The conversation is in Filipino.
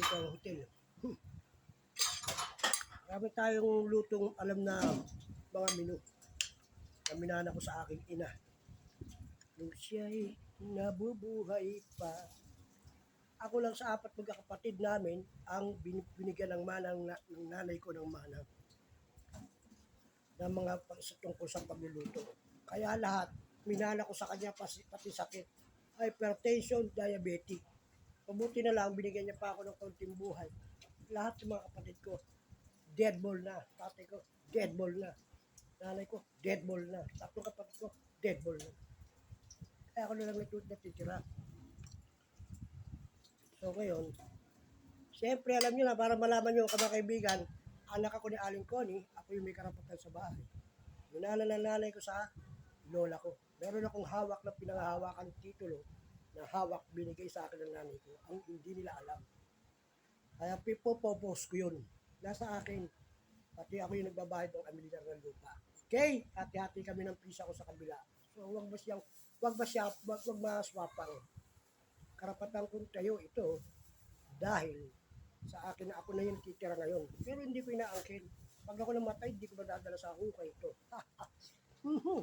dito ang hotel. Hmm. Tayong lutong alam na mga menu na minana ko sa aking ina. Nung siya'y nabubuhay pa, ako lang sa apat magkakapatid namin ang binigyan ng manang na, ng nanay ko ng manang ng mga tungkol sa pagluluto. Kaya lahat, minana ko sa kanya pati sakit, hypertension, diabetic. Mabuti na lang, binigyan niya pa ako ng konting buhay. Lahat ng mga kapatid ko, dead ball na. Tatay ko, dead ball na. Nanay ko, dead ball na. Tatlong kapatid ko, dead ball na. Kaya ako na lang natut natitira. So ngayon, siyempre alam niyo na, para malaman niyo mga kaibigan, anak ako ni Aling Connie, ako yung may karapatan sa bahay. Minala ng nanay ko sa lola ko. Meron akong hawak na pinangahawakan ng titulo na hawak binigay sa akin ng nanay ko. Ang hindi nila alam. Kaya pipopopos ko yun. Nasa akin. Pati ako yung nagbabayad ng amilyar ng lupa. Okay? Hati-hati kami ng pisa ko sa kabila. So, wag ba siyang, wag ba siya, wag, wag maswapang. Karapatan kong tayo ito dahil sa akin na ako na yung titira ngayon. Pero hindi ko inaangkin. Pag ako namatay, hindi ko madadala sa hukay ito. Mhm.